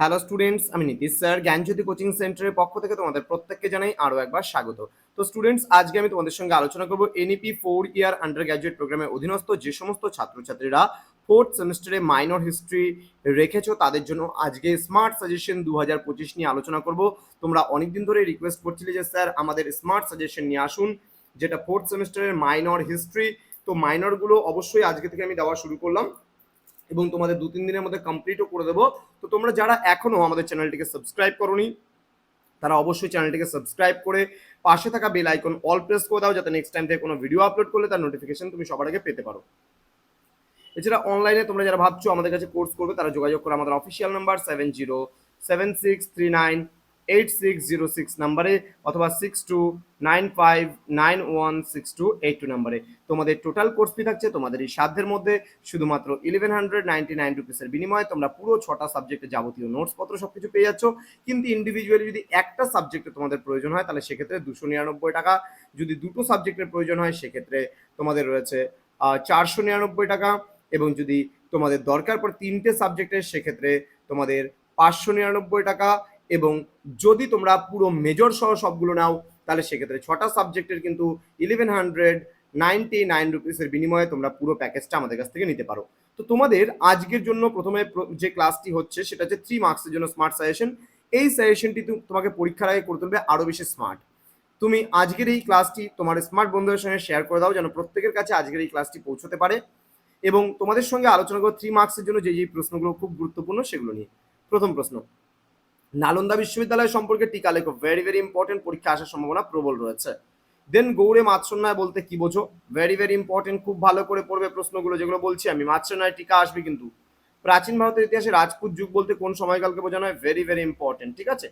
Hello students আমি Nitish sir, জ্ঞানজ্যোতি coaching সেন্টারের পক্ষ থেকে তোমাদের প্রত্যেককে জানাই আরও একবার স্বাগত। তো স্টুডেন্টস আজকে আমি তোমাদের সঙ্গে আলোচনা করব NEP four year undergraduate প্রোগ্রামের অধীনস্থ যে সমস্ত ছাত্রছাত্রীরা ফোর্থ সেমিস্টারে মাইনর হিস্ট্রি রেখেছো, তাদের জন্য আজকে স্মার্ট সাজেশন দু হাজার পঁচিশ নিয়ে আলোচনা করব। তোমরা অনেকদিন ধরে রিকোয়েস্ট করছিলে যে, স্যার, আমাদের স্মার্ট সাজেশন নিয়ে আসুন, যেটা ফোর্থ সেমিস্টারের মাইনর হিস্ট্রি তো মাইনরগুলো অবশ্যই আজকে থেকে আমি দেওয়া শুরু করলাম। এবং তোমাদের দু তিন দিনের মধ্যে কমপ্লিটও করে দেবো। তো তোমরা যারা এখনও আমাদের চ্যানেলটিকে সাবস্ক্রাইব করোনি, তারা অবশ্যই চ্যানেলটিকে সাবস্ক্রাইব করে পাশে থাকা বেল আইকন অল প্রেস করে দাও, যাতে নেক্সট টাইম থেকে কোনো ভিডিও আপলোড করলে তার নোটিফিকেশন তুমি সবার আগে পেতে পারো। এছাড়া অনলাইনে তোমরা যারা ভাবছ আমাদের কাছে কোর্স করবে, তারা যোগাযোগ করো আমাদের official number seven zero seven six three nine eight six zero six নাম্বারে অথবা six two nine five nine one six two eight two নাম্বারে। তোমাদের টোটাল কোর্স ফি থাকছে তোমাদের এই সাধ্যের মধ্যে শুধুমাত্র ইলেভেন হান্ড্রেড নাইনটি নাইন রুপিসের বিনিময়ে তোমরা পুরো ছটা সাবজেক্টে যাবতীয় নোটসপত্র সব কিছু পেয়ে যাচ্ছ। কিন্তু ইন্ডিভিজুয়ালি যদি একটা সাবজেক্টে তোমাদের প্রয়োজন হয়, তাহলে সেক্ষেত্রে দুশো নিরানব্বই টাকা। যদি দুটো সাবজেক্টের প্রয়োজন হয়, সেক্ষেত্রে তোমাদের রয়েছে চারশো নিরানব্বই টাকা। এবং যদি তোমাদের দরকার পড়ে তিনটে সাবজেক্টের সেক্ষেত্রে তোমাদের পাঁচশো নিরানব্বই টাকা। এবং যদি তোমরা পুরো মেজর সহ সবগুলো নাও, তাহলে সেক্ষেত্রে ছটা সাবজেক্টের কিন্তু ইলেভেন হান্ড্রেড নাইনটি নাইন রুপিসের বিনিময়ে তোমরা পুরো প্যাকেজটা আমাদের কাছ থেকে নিতে পারো। তো তোমাদের আজকের জন্য প্রথমে যে ক্লাসটি হচ্ছে, সেটা হচ্ছে থ্রি মার্কসের জন্য স্মার্ট সাজেশন এই সাজেশনটি তোমাকে পরীক্ষার আগে করে তুলবে আরও বেশি স্মার্ট তুমি আজকের এই ক্লাসটি তোমার স্মার্ট বন্ধুদের সঙ্গে শেয়ার করে দাও, যেন প্রত্যেকের কাছে আজকের এই ক্লাসটি পৌঁছতে পারে। এবং তোমাদের সঙ্গে আলোচনা করব থ্রি মার্কসের জন্য যে যে প্রশ্নগুলো খুব গুরুত্বপূর্ণ, সেগুলো নিয়ে। প্রথম প্রশ্ন নালন্দা বিশ্ববিদ্যালয় সম্পর্কে টিকা লেখো। ভেরি ভেরি ইম্পর্টেন্ট পরীক্ষা আসার সম্ভাবনা প্রবল রয়েছে। দেন গৌড়ে মাৎসন্যায় বলতে কি বোঝো? ভেরি ভেরি ইম্পর্টেন্ট খুব ভালো করে পড়বে প্রশ্নগুলো যেগুলো বলছি আমি। মাৎসন্যায় টিকা আসবে কিন্তু। প্রাচীন ভারতের ইতিহাসে রাজপুত যুগ বলতে কোন সময়কালকে বোঝানো হয়? ভেরি ভেরি ইম্পর্টেন্ট ঠিক আছে?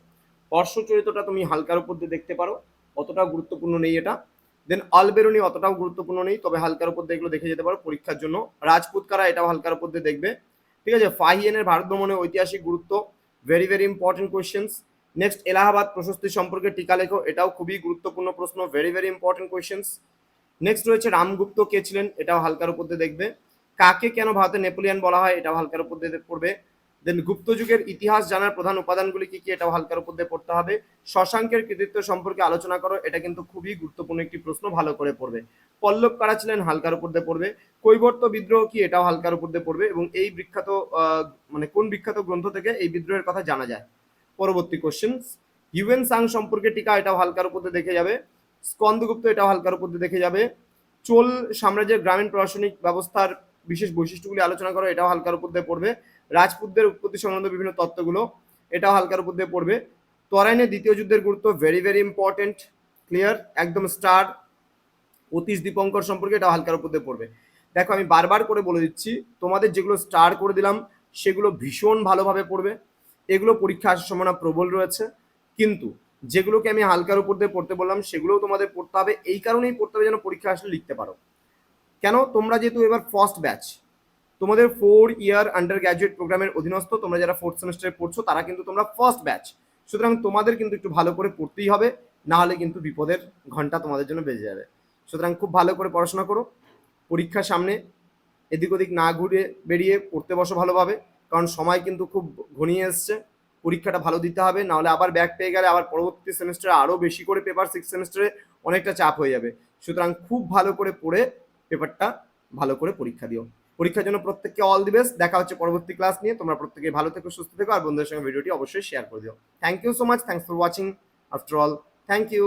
হর্ষ চরিত্রটা তুমি হালকার উপর দিয়ে দেখতে পারো। অতটাও গুরুত্বপূর্ণ নেই এটা। দেন আলবেরুনি অতটাও গুরুত্বপূর্ণ নেই, তবে হালকার উপর দিয়ে এগুলো দেখে যেতে পারো পরীক্ষার জন্য। রাজপুত কারা এটাও হালকার উপর দিয়ে দেখবে। ঠিক আছে? ফাহিয়েনের ভারত ভ্রমণের ঐতিহাসিক গুরুত্ব। Very very important questions next Allahabad প্রশস্তি সম্পর্কে টিকা লেখো, এটাও খুবই গুরুত্বপূর্ণ প্রশ্ন। Very very important questions next রয়েছে রামগুপ্ত, কে ছিলেন? এটাও হালকার উপর দিয়ে দেখবে। কাকে কেন ভারতে নেপোলিয়ান বলা হয়? এটাও হালকার উপর দিয়ে পড়বে। দেন গুপ্ত যুগের ইতিহাস জানার প্রধান উপাদানগুলি কি কি এটাও হালকার উপর দিয়ে পড়তে হবে। শশাঙ্কের কৃতিত্ব সম্পর্কে আলোচনা করো, এটা কিন্তু খুবই গুরুত্বপূর্ণ একটি প্রশ্ন, ভালো করে পড়বে। পল্লব কারা ছিলেন? হালকার উপর দিয়ে পড়বে। কৈবর্ত বিদ্রোহ কি? এটাও হালকার উপর দিয়ে পড়বে এবং এই বিখ্যাত মানে কোন বিখ্যাত গ্রন্থ থেকে এই বিদ্রোহের কথা জানা যায়? পরবর্তী কোশ্চেন হিউয়েন সাং সম্পর্কে টিকা এটাও হালকার উপর দিয়ে দেখে যাবে। স্কন্দগুপ্ত এটাও হালকার উপর দিয়ে দেখে যাবে। চোল সাম্রাজ্যের গ্রামীণ প্রশাসনিক ব্যবস্থার বিশেষ বৈশিষ্ট্যগুলি আলোচনা করো, এটাও হালকার উপর দিয়ে পড়বে। রাজপুতদের উৎপত্তি সংক্রান্ত বিভিন্ন তত্ত্বগুলো, এটাও হালকার উপর দিয়ে পড়বে। তরাইনের দ্বিতীয় যুদ্ধের গুরুত্ব ভেরি ভেরি ইম্পর্টেন্ট ক্লিয়ার একদম স্টার অতীশ দীপঙ্কর সম্পর্কে এটা হালকার উপর দিয়ে পড়বে। দেখো, আমি বারবার করে বলে দিচ্ছি, তোমাদের যেগুলো স্টার করে দিলাম, সেগুলো ভীষণ ভালোভাবে পড়বে। এগুলো পরীক্ষা আসার সম্ভাবনা প্রবল রয়েছে। কিন্তু যেগুলোকে আমি হালকার উপর দিয়ে পড়তে বললাম, সেগুলোও তোমাদের পড়তে হবে। এই কারণেই পড়তে হবে যেন পরীক্ষা আসলে লিখতে পারো। কেন? তোমরা যেহেতু এবার ফার্স্ট ব্যাচ তোমাদের ফোর ইয়ার আন্ডার গ্র্যাজুয়েট প্রোগ্রামের অধীনস্থ, তোমরা যারা ফোর্থ সেমিস্টারে পড়ছো, তারা কিন্তু তোমরা ফার্স্ট ব্যাচ সুতরাং তোমাদের কিন্তু একটু ভালো করে পড়তেই হবে, না হলে কিন্তু বিপদের ঘণ্টা তোমাদের জন্য বেজে যাবে। সুতরাং খুব ভালো করে পড়াশোনা করো পরীক্ষার সামনে, এদিক ওদিক না ঘুরে বেরিয়ে পড়তে বসো ভালোভাবে, কারণ সময় কিন্তু খুব ঘনিয়ে এসছে। পরীক্ষাটা ভালো দিতে হবে নাহলে আবার ব্যাক পেয়ে গেলে আবার পরবর্তী সেমিস্টারে আরও বেশি করে পেপার সিক্স সেমিস্টারে অনেকটা চাপ হয়ে যাবে। সুতরাং খুব ভালো করে পড়ে পেপারটা ভালো করে পরীক্ষা দিও। পরীক্ষার জন্য প্রত্যেককে অল দি বেস্ট দেখা হচ্ছে পরবর্তী ক্লাস নিয়ে। তোমরা প্রত্যেকে ভালো থেকো, সুস্থ থেকো, আর বন্ধুদের সঙ্গে ভিডিওটি অবশ্যই শেয়ার করে দিও। Thank you so much thanks for watching after all thank you